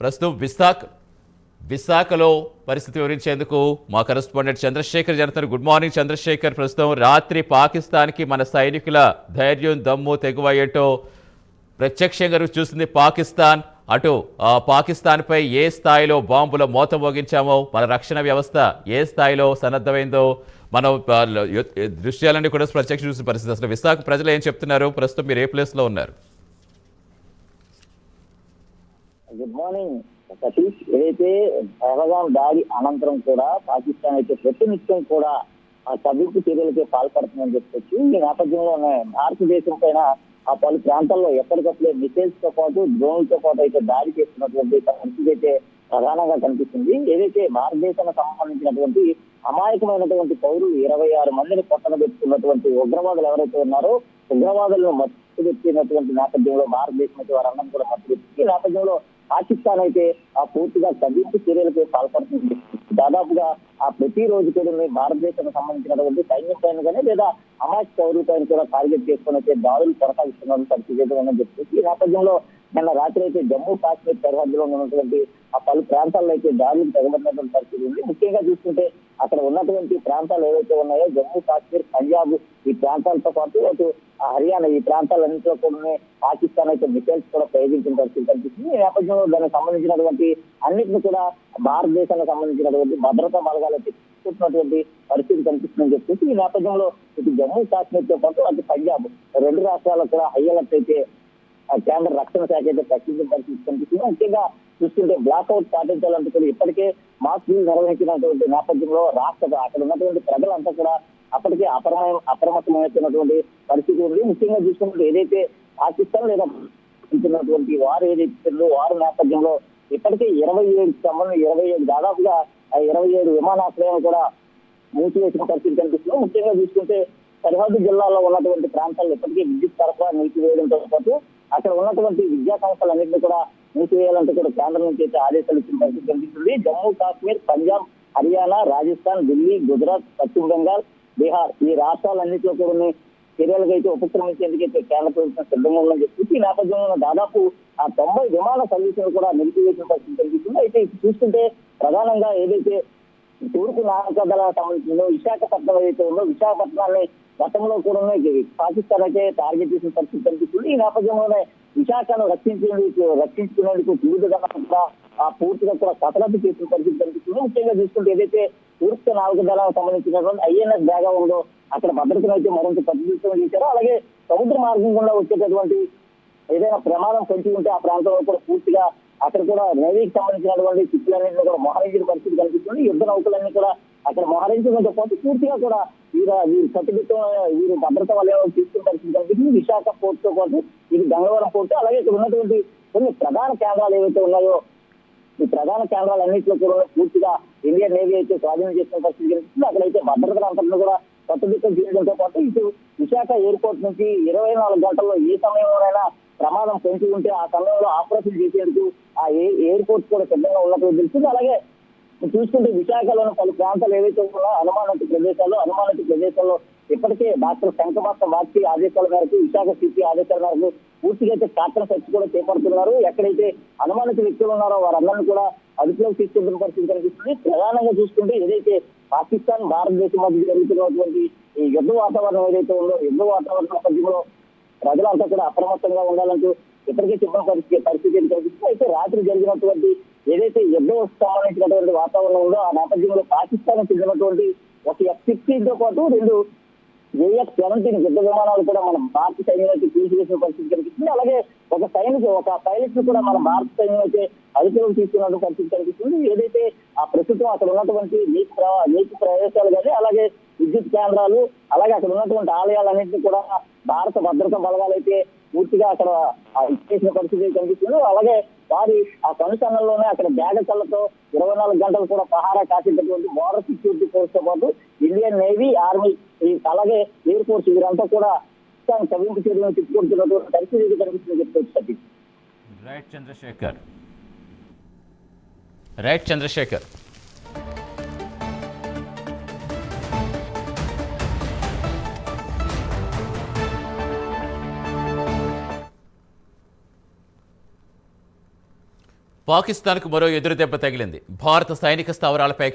ప్రస్తుతం విశాఖ విశాఖలో పరిస్థితి వివరించేందుకు మా correspondent Chandrasekhar జరుగుతున్నారు. Good morning Chandrashekar. ప్రస్తుతం రాత్రి పాకిస్తాన్కి మన సైనికుల ధైర్యం దమ్ము తెగువ ఏంటో ప్రత్యక్షంగా చూస్తుంది చూసింది పాకిస్తాన్. అటు పాకిస్తాన్పై ఏ స్థాయిలో బాంబుల మోత మోగించామో మన రక్షణ వ్యవస్థ ఏ స్థాయిలో సన్నద్ధమైందో మనం దృశ్యాలన్నీ కూడా ప్రత్యక్ష చూసిన పరిస్థితి. అసలు విశాఖ ప్రజలు ఏం చెప్తున్నారు? ప్రస్తుతం మీరు ఏ ప్లేస్లో ఉన్నారు? గుడ్ మార్నింగ్ సతీష్ ఏదైతే పహల్గాం దాడి అనంతరం కూడా పాకిస్తాన్ అయితే ప్రతినిత్యం కూడా ఆ తగ్గింపు చర్యలకే పాల్పడుతుందని చెప్పొచ్చు. ఈ నేపథ్యంలోనే భారతదేశం పైన ఆ పలు ప్రాంతాల్లో ఎప్పటికప్పుడే మిసైల్స్తో పాటు డ్రోన్లతో పాటు అయితే దాడి చేస్తున్నటువంటి పరిస్థితి అయితే ప్రధానంగా కనిపిస్తుంది. ఏదైతే భారతదేశానికి సంబంధించినటువంటి అమాయకమైనటువంటి పౌరులు ఇరవై ఆరు మందిని కొట్టగబెట్టుకున్నటువంటి ఉగ్రవాదులు ఎవరైతే ఉన్నారో ఉగ్రవాదులను మట్టుబెట్టినటువంటి నేపథ్యంలో భారతదేశం అయితే వారందరం కూడా మట్టుబెట్టి ఈ నేపథ్యంలో పాకిస్తాన్ అయితే ఆ పూర్తిగా తగ్గింపు చర్యలకి పాల్పడుతుంది. దాదాపుగా ఆ ప్రతి రోజు కూడా భారతదేశానికి సంబంధించినటువంటి సైన్యం పైన కానీ లేదా అమాయక పౌరుల పైన కూడా టార్గెట్ చేసుకుని అయితే దాడులు కొనసాగిస్తున్నారు పరిస్థితి చెప్పేసి. ఈ నేపథ్యంలో నిన్న రాత్రి అయితే జమ్మూ కాశ్మీర్ సరిహద్దులో ఉన్నటువంటి ఆ పలు ప్రాంతాల్లో అయితే దాడులు తగబడినటువంటి పరిస్థితి ఉంది. ముఖ్యంగా చూసుకుంటే అక్కడ ఉన్నటువంటి ప్రాంతాలు ఏవైతే ఉన్నాయో జమ్మూ కాశ్మీర్ పంజాబ్ ఈ ప్రాంతాలతో పాటు అటు హర్యానా ఈ ప్రాంతాలన్నింటిలో కూడా పాకిస్తాన్ అయితే మిసైల్స్ కూడా ప్రయోగించిన పరిస్థితి కనిపిస్తుంది ఈ నేపథ్యంలో దానికి సంబంధించినటువంటి అన్నింటిని కూడా భారతదేశానికి సంబంధించినటువంటి భద్రతా మార్గాలు తీసుకుంటున్నటువంటి పరిస్థితి కనిపిస్తుందని చెప్పేసి ఈ నేపథ్యంలో ఇటు జమ్మూ కాశ్మీర్తో పాటు అటు పంజాబ్ రెండు రాష్ట్రాలకు కూడా హై అలర్ట్ అయితే కేంద్ర రక్షణ శాఖ అయితే ప్రకటించిన పరిస్థితి కనిపిస్తుంది. ముఖ్యంగా చూస్తుంటే బ్లాక్అవుట్ పాటించాలంటే కూడా ఇప్పటికే మాస్కులు నిర్వహించినటువంటి నేపథ్యంలో రాష్ట్ర అక్కడ ఉన్నటువంటి ప్రజలంతా కూడా అప్పటికే అప్రమ అప్రమత్తమైనటువంటి పరిస్థితి ఉంది ముఖ్యంగా చూసుకున్నట్టు ఏదైతే పాకిస్తాన్ లేదా ఉంటున్నటువంటి వారు ఏదైతే వారు నేపథ్యంలో ఇప్పటికే ఇరవై ఏడు సంబంధం ఇరవై ఏడు దాదాపుగా ఆ ఇరవై ఏడు విమానాశ్రయాలు కూడా మూసివేసిన పరిస్థితి కనిపిస్తుంది. ముఖ్యంగా చూసుకుంటే సరిహద్దు జిల్లాలో ఉన్నటువంటి ప్రాంతాల్లో ఇప్పటికే విద్యుత్ సరఫరా నిలిపివేయడంతో పాటు అక్కడ ఉన్నటువంటి విద్యా సంస్థలన్నింటినీ కూడా మూసివేయాలంటే కూడా కేంద్రం నుంచి అయితే ఆదేశాలు ఇచ్చిన పరిస్థితి కనిపిస్తుంది. జమ్మూ కాశ్మీర్ పంజాబ్ హర్యానా రాజస్థాన్ ఢిల్లీ గుజరాత్ పశ్చిమ బెంగాల్ బీహార్ ఈ రాష్ట్రాలన్నింటిలో కూడా చర్యలకు అయితే ఉపక్రమించేందుకైతే కేంద్ర ప్రభుత్వం సిద్ధంగా ఉందని చెప్పి ఈ నేపథ్యంలో దాదాపు ఆ తొంభై విమాన సర్వీసులు కూడా నిలిపివేసిన పరిస్థితి కనిపిస్తుంది అయితే ఇప్పుడు చూస్తుంటే ప్రధానంగా ఏదైతే తూర్పు నావికాదళ సంబంధించిందో విశాఖపట్నం ఏదైతే ఉందో విశాఖపట్నాన్ని గతంలో కూడా పాకిస్తాన్ అయితే టార్గెట్ చేసిన పరిస్థితి కనిపిస్తుంది. ఈ నేపథ్యంలోనే విశాఖను రక్షించేందుకు రక్షించుకునేందుకు వివిధ కూడా ఆ పూర్తిగా కూడా కసరత్తు చేసిన పరిస్థితి కనిపిస్తుంది. ముఖ్యంగా చూసుకుంటే ఏదైతే తూర్పు నావికాదళానికి సంబంధించినటువంటి ఐఎన్ఎస్ బ్యాగా ఉందో అక్కడ భద్రతను అయితే మరింత పటిష్టం చేశారు. అలాగే సముద్ర మార్గం గుండా వచ్చేటటువంటి ఏదైనా ప్రమాదం పెంచి ఉంటే ఆ ప్రాంతంలో కూడా పూర్తిగా అక్కడ కూడా నేవీకి సంబంధించినటువంటి షిప్లన్నింటినీ కూడా మోహరించిన పరిస్థితి కనిపిస్తుంది. యుద్ధ నౌకలన్నీ కూడా అక్కడ మోహరించడంతో పాటు పూర్తిగా కూడా వీరు వీరు కట్టుబెట్టిన వీరు భద్రత వలయం తీసుకున్న పరిస్థితి కనిపిస్తుంది. విశాఖ పోర్ట్తో పాటు ఇది గంగవరం పోర్టు అలాగే ఇక్కడ ఉన్నటువంటి కొన్ని ప్రధాన కేంద్రాలు ఏవైతే ఉన్నాయో ఈ ప్రధాన కేంద్రాలన్నింటిలో కూడా పూర్తిగా ఇండియన్ నేవీ అయితే స్వాధీనం చేసిన పరిస్థితి కనిపిస్తుంది అక్కడైతే భద్రతను అంతటిని కూడా కొత్తదిక్కం చేయడంతో పాటు ఇటు విశాఖ ఎయిర్పోర్ట్ నుంచి ఇరవై నాలుగు గంటల్లో ఏ సమయంలోనైనా ప్రమాదం పెంచి ఉంటే ఆ సమయంలో ఆపరేషన్ చేసేందుకు ఆ ఎయిర్ ఎయిర్పోర్ట్ కూడా సిద్ధంగా ఉన్నట్లు తెలుస్తుంది. అలాగే చూసుకుంటే విశాఖలోని పలు ప్రాంతాలు ఏవైతే ఉన్నాయో అనుమానిత ప్రదేశాల్లో అనుమానిత ప్రదేశాల్లో ఇప్పటికే డాక్టర్ శంకమాస్త వాచి ఆదేశాల మేరకు విశాఖ సిపి ఆదేశాల మేరకు పూర్తిగా అయితే కాటన్ సెర్చ్ కూడా చేపడుతున్నారు. ఎక్కడైతే అనుమానిత వ్యక్తులు ఉన్నారో వారందరినీ కూడా అదుపులోకి తీసుకుంటున్న పరిస్థితి కనిపిస్తుంది. ప్రధానంగా చూసుకుంటే ఏదైతే పాకిస్తాన్ భారతదేశం మధ్య జరుగుతున్నటువంటి ఈ యుద్ధ వాతావరణం ఏదైతే ఉందో యుద్ధ వాతావరణ నేపథ్యంలో ప్రజలంతా కూడా అప్రమత్తంగా ఉండాలంటూ ఇప్పటికే చెప్పిన పరిస్థితి పరిస్థితి కనిపిస్తుంది? అయితే రాత్రి జరిగినటువంటి ఏదైతే యుద్ధం సంబంధించినటువంటి వాతావరణం ఉందో ఆ నేపథ్యంలో పాకిస్తాన్ చెందినటువంటి ఒక ఎఫ్ సిక్స్టీన్తో పాటు రెండు ఏఎఫ్ సెవెంటీన్ యుద్ధ విమానాలు కూడా మన భారత సైన్యం తీసుకొచ్చిన పరిస్థితి కనిపిస్తుంది. అలాగే ఒక సైనిక ఒక పైలట్ను కూడా మన భారత సైన్యం అయితే అదుపులోకి తీసుకున్న పరిస్థితి కనిపిస్తుంది. ఏదైతే ఆ ప్రస్తుతం అక్కడ ఉన్నటువంటి నీటి ప్రవా నీటి ప్రదేశాలు కానీ అలాగే విద్యుత్ కేంద్రాలు అలాగే అక్కడ ఉన్నటువంటి ఆలయాలన్నింటినీ కూడా భారత భద్రతా బలగాలు అయితే పూర్తిగా అక్కడ ఆ ఇచ్చేసిన పరిస్థితి కనిపిస్తుంది. అలాగే వారి ఆ కనుసన్నల్లోనే అక్కడ బ్యాగ ఇరవై నాలుగు గంటలు కూడా పహారా కాసేటటువంటి బోర్డర్ సెక్యూరిటీ ఫోర్స్తో పాటు ఇండియన్ నేవీ ఆర్మీ అలాగే ఎయిర్ ఫోర్స్ వీరంతా కూడా కవింపు చర్యలను తిప్పుకుంటున్నటువంటి పరిస్థితి కనిపిస్తుంది చెప్తే సతీష్ రైట్ చంద్రశేఖర్ రైట్ చంద్రశేఖర్ పాకిస్తాన్కు మరో ఎదురుదెబ్బ తగిలింది. భారత సైనిక స్థావరాలపై